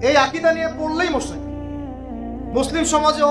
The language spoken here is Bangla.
এই আকিদা নিয়ে পড়লেই মুসলিম মুসলিম সমাজে